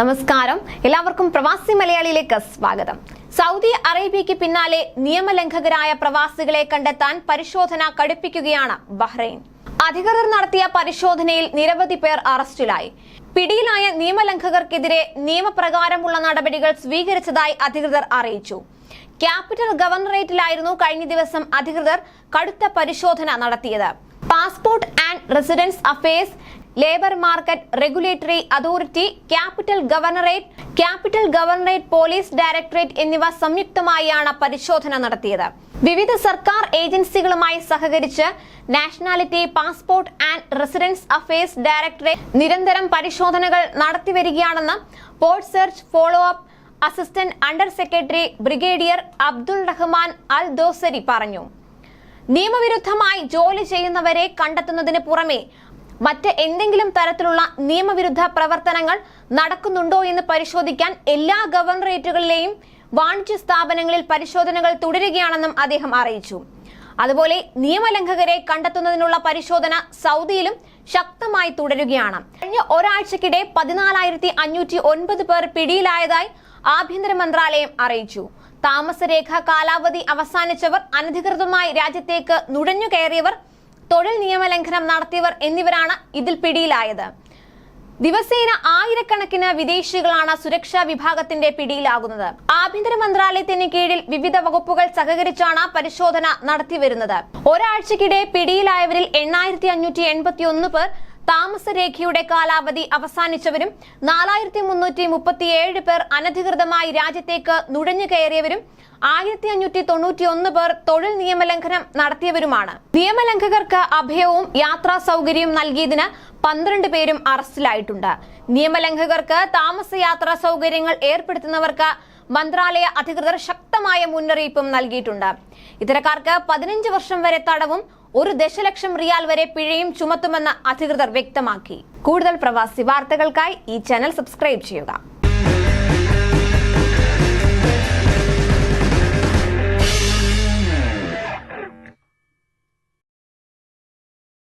നമസ്കാരം. എല്ലാവർക്കും പ്രവാസി മലയാളിയിലേക്ക് സ്വാഗതം. സൗദി അറേബ്യയ്ക്ക് പിന്നാലെ നിയമലംഘകരായ പ്രവാസികളെ കണ്ടെത്താൻ പരിശോധന കടുപ്പിക്കുകയാണ് ബഹ്റൈൻ. അധികൃതർ നടത്തിയ പരിശോധനയിൽ നിരവധി പേർ അറസ്റ്റിലായി. പിടിയിലായ നിയമലംഘകർക്കെതിരെ നിയമപ്രകാരമുള്ള നടപടികൾ സ്വീകരിച്ചതായി അധികൃതർ അറിയിച്ചു. ക്യാപിറ്റൽ ഗവർണറേറ്റിലായിരുന്നു കഴിഞ്ഞ ദിവസം അധികൃതർ കടുത്ത പരിശോധന നടത്തിയത്. Passport and residence affairs labour market regulatory authority capital governorate capital governorate police directorate എന്നിവ സംയുക്തമായാണ് പരിശോധന നടത്തിയത്. വിവിധ സർക്കാർ ഏജൻസികളുമായി സഹകരിച്ച് nationality passport and residence affairs directorate നിരന്തരം പരിശോധനകൾ നടത്തിവരികയാണെന്ന് port search follow up assistant under secretary brigadier Abdul Rahman Al Dosari പറഞ്ഞു. നിയമവിരുദ്ധമായി ജോലി ചെയ്യുന്നവരെ കണ്ടെത്തുന്നതിന് പുറമെ മറ്റ് എന്തെങ്കിലും തരത്തിലുള്ള നിയമവിരുദ്ധ പ്രവർത്തനങ്ങൾ നടക്കുന്നുണ്ടോ എന്ന് പരിശോധിക്കാൻ എല്ലാ ഗവർണറേറ്റുകളിലെയും വാണിജ്യ സ്ഥാപനങ്ങളിൽ പരിശോധനകൾ തുടരുകയാണെന്നും അദ്ദേഹം അറിയിച്ചു. അതുപോലെ നിയമലംഘകരെ കണ്ടെത്തുന്നതിനുള്ള പരിശോധന സൗദിയിലും ശക്തമായി തുടരുകയാണ്. കഴിഞ്ഞ ഒരാഴ്ചക്കിടെ പതിനാലായിരത്തി അഞ്ഞൂറ്റി ഒൻപത് പേർ പിടിയിലായതായി ആഭ്യന്തര മന്ത്രാലയം അറിയിച്ചു. താമസരേഖ കാലാവധി അവസാനിച്ചവർ അനധികൃതമായി രാജ്യത്തേക്ക് നുഴഞ്ഞു കയറിയവർ തൊഴിൽ നിയമലംഘനം നടത്തിയവർ എന്നിവരാണ് ഇതിൽ പിടിയിലായത്. ദിവസേന ആയിരക്കണക്കിന് വിദേശികളാണ് സുരക്ഷാ വിഭാഗത്തിന്റെ പിടിയിലാകുന്നത്. ആഭ്യന്തര മന്ത്രാലയത്തിന് കീഴിൽ വിവിധ വകുപ്പുകൾ സഹകരിച്ചാണ് പരിശോധന നടത്തിവരുന്നത്. ഒരാഴ്ചക്കിടെ പിടിയിലായവരിൽ എണ്ണായിരത്തി അഞ്ഞൂറ്റി എൺപത്തി ഒന്ന് പേർ താമസരേഖയുടെ കാലാവധി അവസാനിച്ചവരും നാലായിരത്തി മുന്നൂറ്റി മുപ്പത്തിയേഴ് പേർ അനധികൃതമായി രാജ്യത്തേക്ക് നുഴഞ്ഞു കയറിയവരും ആയിരത്തി അഞ്ഞൂറ്റി തൊണ്ണൂറ്റി ഒന്ന് പേർ തൊഴിൽ നിയമലംഘനം നടത്തിയവരുമാണ്. നിയമലംഘകർക്ക് അഭയവും യാത്രാ സൗകര്യവും നൽകിയതിന് പന്ത്രണ്ട് പേരും അറസ്റ്റിലായിട്ടുണ്ട്. നിയമലംഘകർക്ക് താമസ യാത്രാ സൗകര്യങ്ങൾ ഏർപ്പെടുത്തുന്നവർക്ക് മന്ത്രാലയ അധികൃതർ ശക്തമായ മുന്നറിയിപ്പും നൽകിയിട്ടുണ്ട്. ഇത്തരക്കാർക്ക് പതിനഞ്ച് വർഷം വരെ തടവും ഒരു ദശലക്ഷം റിയാൽ വരെ പിഴയും ചുമത്തുമെന്ന് അധികൃതർ വ്യക്തമാക്കി. കൂടുതൽ പ്രവാസി വാർത്തകൾക്കായി ഈ ചാനൽ സബ്സ്ക്രൈബ് ചെയ്യുക.